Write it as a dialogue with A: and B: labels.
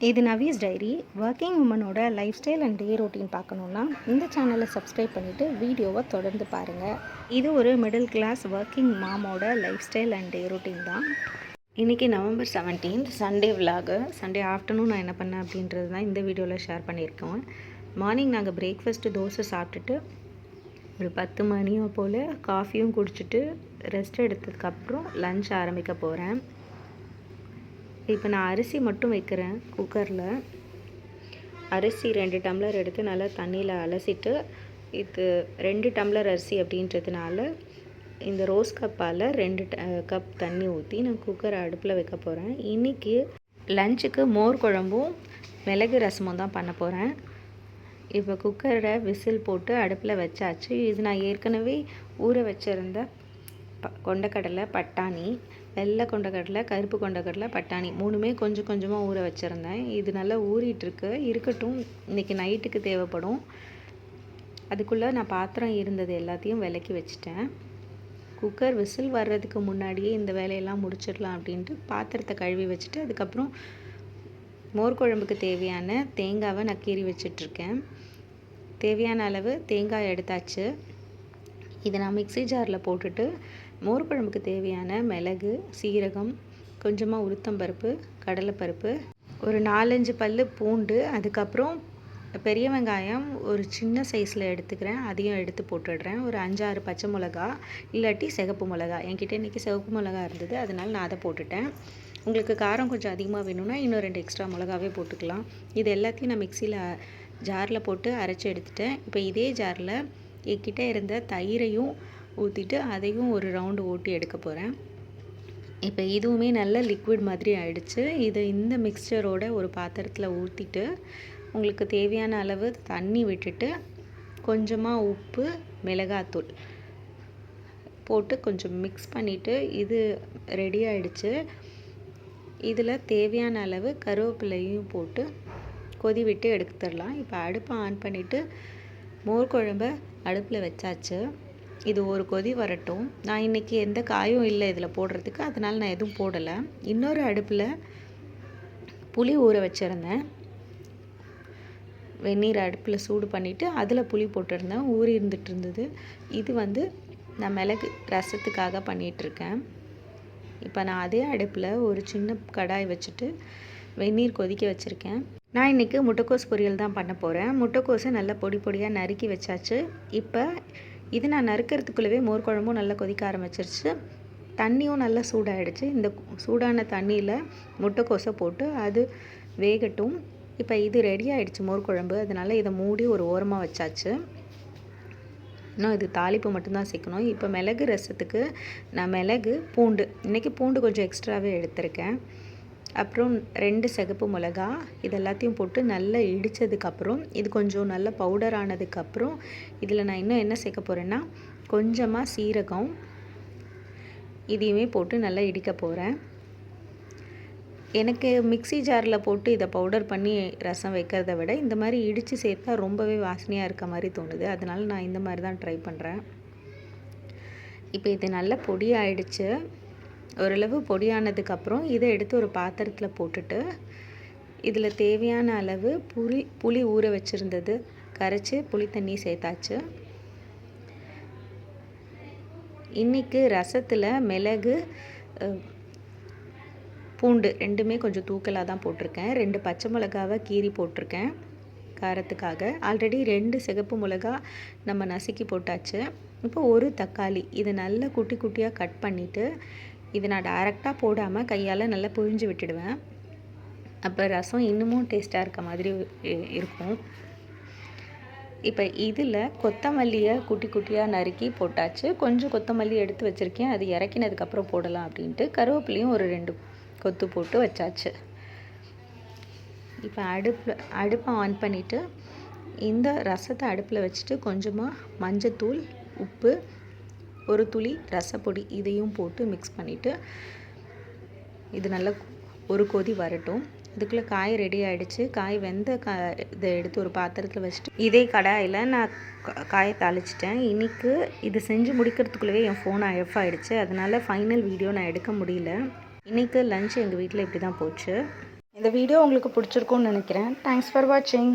A: இது Nawaz diary. Working உமனோட life style and day routine பார்க்கணுன்னா இந்த சேனலை சப்ஸ்கிரைப் பண்ணிவிட்டு வீடியோவை தொடர்ந்து பாருங்கள் இது ஒரு middle class working மாமோட life style and day routine தான். இன்றைக்கி நவம்பர் செவன்டீன்த் சண்டே விலாகு சண்டே ஆஃப்டர்நூன் நான் என்ன பண்ணேன் அப்படின்றது தான் இந்த வீடியோவில் ஷேர் பண்ணியிருக்கோம் மார்னிங் நாங்கள் பிரேக்ஃபாஸ்ட்டு தோசை சாப்பிட்டுட்டு ஒரு பத்து மணியோ போல் காஃபியும் குடிச்சிட்டு ரெஸ்ட் எடுத்ததுக்கப்புறம் லஞ்ச் ஆரம்பிக்க போகிறேன் இப்போ நான் அரிசி மட்டும் வைக்கிறேன் குக்கரில். அரிசி ரெண்டு டம்ளர் எடுத்து நல்லா தண்ணியில் அலசிட்டு இது ரெண்டு டம்ளர் அரிசி அப்படின்றதுனால இந்த ரோஸ் கப்பால் ரெண்டு கப் தண்ணி ஊற்றி நான் குக்கரை அடுப்பில் வைக்க போகிறேன் இன்றைக்கி லஞ்சுக்கு மோர் குழம்பும் மிளகு ரசமும் தான் பண்ண போகிறேன் இப்போ குக்கரை விசில் போட்டு அடுப்பில் வச்சாச்சு. இது நான் ஏற்கனவே ஊற வச்சுருந்த ப கொண்டக்கடலை பட்டாணி வெள்ளை கொண்டக்கடலை கருப்பு கொண்டக்கடலை பட்டாணி மூணுமே கொஞ்சம் கொஞ்சமாக ஊற வச்சுருந்தேன். இது நல்லா ஊறிட்டுருக்கு. இருக்கட்டும் இன்றைக்கி நைட்டுக்கு தேவைப்படும். அதுக்குள்ளே நான் பாத்திரம் இருந்தது எல்லாத்தையும் விலக்கி வச்சுட்டேன். குக்கர் விசில் வர்றதுக்கு முன்னாடியே இந்த வேலையெல்லாம் முடிச்சிடலாம் அப்படின்ட்டு பாத்திரத்தை கழுவி வச்சுட்டு அதுக்கப்புறம் மோர் குழம்புக்கு தேவையான தேங்காவை நான் கீறி வச்சிட்ருக்கேன். தேவையான அளவு தேங்காய் எடுத்தாச்சு. இதை நான் மிக்ஸி ஜாரில் போட்டுட்டு மோர் குழம்புக்கு தேவையான மிளகு சீரகம் கொஞ்சமாக உளுத்தம்பருப்பு கடலைப்பருப்பு ஒரு நாலஞ்சு பல் பூண்டு அதுக்கப்புறம் பெரிய வெங்காயம் ஒரு சின்ன சைஸில் எடுத்துக்கிறேன். அதையும் எடுத்து போட்டுடுறேன். ஒரு அஞ்சாறு பச்சை மிளகா இல்லாட்டி சிகப்பு மிளகா. என்கிட்ட இன்றைக்கி சிவப்பு மிளகா இருந்தது. அதனால் நான் அதை போட்டுட்டேன். உங்களுக்கு காரம் கொஞ்சம் அதிகமாக வேணும்னா இன்னும் ரெண்டு எக்ஸ்ட்ரா மிளகாவே போட்டுக்கலாம். இது எல்லாத்தையும் நான் மிக்சியில் ஜாரில் போட்டு அரைச்சி எடுத்துட்டேன். இப்போ இதே ஜாரில் என்கிட்ட இருந்த தயிரையும் ஊற்றிட்டு அதையும் ஒரு ரவுண்டு ஓட்டி எடுக்க போகிறேன் இப்போ இதுவுமே நல்ல லிக்விட் மாதிரி ஆயிடுச்சு. இதை இந்த மிக்சரோட ஒரு பாத்திரத்தில் ஊற்றிட்டு உங்களுக்கு தேவையான அளவு தண்ணி விட்டுட்டு கொஞ்சமாக உப்பு மிளகாத்தூள் போட்டு கொஞ்சம் மிக்ஸ் பண்ணிவிட்டு இது ரெடி ஆயிடுச்சு. இதில் தேவையான அளவு கருவேப்பிலையும் போட்டு கொதி விட்டு எடுத்துடலாம். இப்போ அடுப்பை ஆன் பண்ணிவிட்டு மோர் குழம்ப அடுப்பில் வச்சாச்சு. இது ஒரு கொதி வரட்டும். நான் இன்றைக்கி எந்த காயும் இல்லை இதில் போடுறதுக்கு. அதனால் நான் எதுவும் போடலை. இன்னொரு அடுப்பில் புளி ஊற வச்சுருந்தேன். வெந்நீர் அடுப்பில் சூடு பண்ணிவிட்டு அதில் புளி போட்டிருந்தேன். ஊறி இருந்துட்டு இருந்தது. இது வந்து நான் மிளகு ரசத்துக்காக பண்ணிகிட்ருக்கேன் இப்போ நான் அதே அடுப்பில் ஒரு சின்ன கடாய் வச்சுட்டு வெந்நீர் கொதிக்க வச்சுருக்கேன். நான் இன்றைக்கி முட்டைக்கோஸ் பொரியல் தான் பண்ண போகிறேன் முட்டைக்கோஸை நல்லா பொடி பொடியாக நறுக்கி வச்சாச்சு. இப்போ இது நான் நறுக்கிறதுக்குள்ளவே மோர் குழம்பும் நல்லா கொதிக்க ஆரம்பிச்சிருச்சு. தண்ணியும் நல்லா சூடாகிடுச்சு இந்த சூடான தண்ணியில் முட்டைக்கோசை போட்டு அது வேகட்டும். இப்போ இது ரெடி ஆகிடுச்சு மோர் குழம்பு. அதனால் இதை மூடி ஒரு ஓரமாக வச்சாச்சு. இன்னும் இது தாளிப்பு மட்டும்தான் சேர்க்கணும். இப்போ மிளகு ரசத்துக்கு நான் மிளகு பூண்டு. இன்றைக்கி பூண்டு கொஞ்சம் எக்ஸ்ட்ராவே எடுத்திருக்கேன். அப்புறம் ரெண்டு சிகப்பு மிளகா இது எல்லாத்தையும் போட்டு நல்லா இடித்ததுக்கப்புறம் இது கொஞ்சம் நல்லா பவுடர் ஆனதுக்கப்புறம் இதில் நான் இன்னும் என்ன சேர்க்க போகிறேன்னா கொஞ்சமாக சீரகம் இதையுமே போட்டு நல்லா இடிக்க போகிறேன் எனக்கு மிக்சி ஜாரில் போட்டு இதை பவுடர் பண்ணி ரசம் வைக்கிறத விட இந்த மாதிரி இடித்து சேர்த்தா ரொம்பவே வாசனையாக இருக்க மாதிரி தோணுது. அதனால் நான் இந்த மாதிரி தான் ட்ரை பண்ணுறேன் இப்போ இது நல்லா பொடி ஆயிடுச்சு ஓரளவு பொடியானதுக்கப்புறம் இதை எடுத்து ஒரு பாத்திரத்தில் போட்டுட்டு இதில் தேவையான அளவு புளி புளி ஊற வச்சுருந்தது. கரைச்சி புளி தண்ணி சேர்த்தாச்சு. இன்றைக்கி ரசத்தில் மிளகு பூண்டு ரெண்டுமே கொஞ்சம் தூக்கலாக தான் போட்டிருக்கேன். ரெண்டு பச்சை மிளகாவை கீரி போட்டிருக்கேன் காரத்துக்காக. ஆல்ரெடி ரெண்டு சிகப்பு மிளகா நம்ம நசுக்கி போட்டாச்சு. இப்போ ஒரு தக்காளி. இதை நல்லா குட்டி குட்டியாக கட் பண்ணிவிட்டு இதை நான் டைரெக்டாக போடாமல் கையால் நல்லா புழிஞ்சு விட்டுடுவேன். அப்போ ரசம் இன்னமும் டேஸ்ட்டாக இருக்க மாதிரி இருக்கும். இப்போ இதில் கொத்தமல்லியை குட்டி குட்டியாக நறுக்கி போட்டாச்சு. கொஞ்சம் கொத்தமல்லி எடுத்து வச்சுருக்கேன். அது இறக்கினதுக்கப்புறம் போடலாம் அப்படின்ட்டு கருவேப்பிலையும் ஒரு ரெண்டு கொத்து போட்டு வச்சாச்சு. இப்போ அடுப்பில் அடுப்பை ஆன் பண்ணிவிட்டு இந்த ரசத்தை அடுப்பில் வச்சுட்டு கொஞ்சமாக மஞ்சத்தூள் உப்பு ஒரு துளி ரசப்பொடி இதையும் போட்டு மிக்ஸ் பண்ணிவிட்டு இது நல்லா ஒரு கொதி வரட்டும். இதுக்குள்ளே காய் ரெடி ஆகிடுச்சு காய் வெந்த கா இதை எடுத்து ஒரு பாத்திரத்தில் வச்சுட்டு இதே கடாயில் நான் காயை தாளிச்சிட்டேன். இன்றைக்கு இது செஞ்சு முடிக்கிறதுக்குள்ளவே என் ஃபோன் ஆஃப் ஆகிடுச்சு அதனால் ஃபைனல் வீடியோ நான் எடுக்க முடியல. இன்றைக்கு லஞ்ச் எங்கள் வீட்டில் இப்படி தான் போச்சு. இந்த வீடியோ உங்களுக்கு பிடிச்சிருக்கும்னு நினைக்கிறேன். தேங்க்ஸ் ஃபார் வாட்சிங்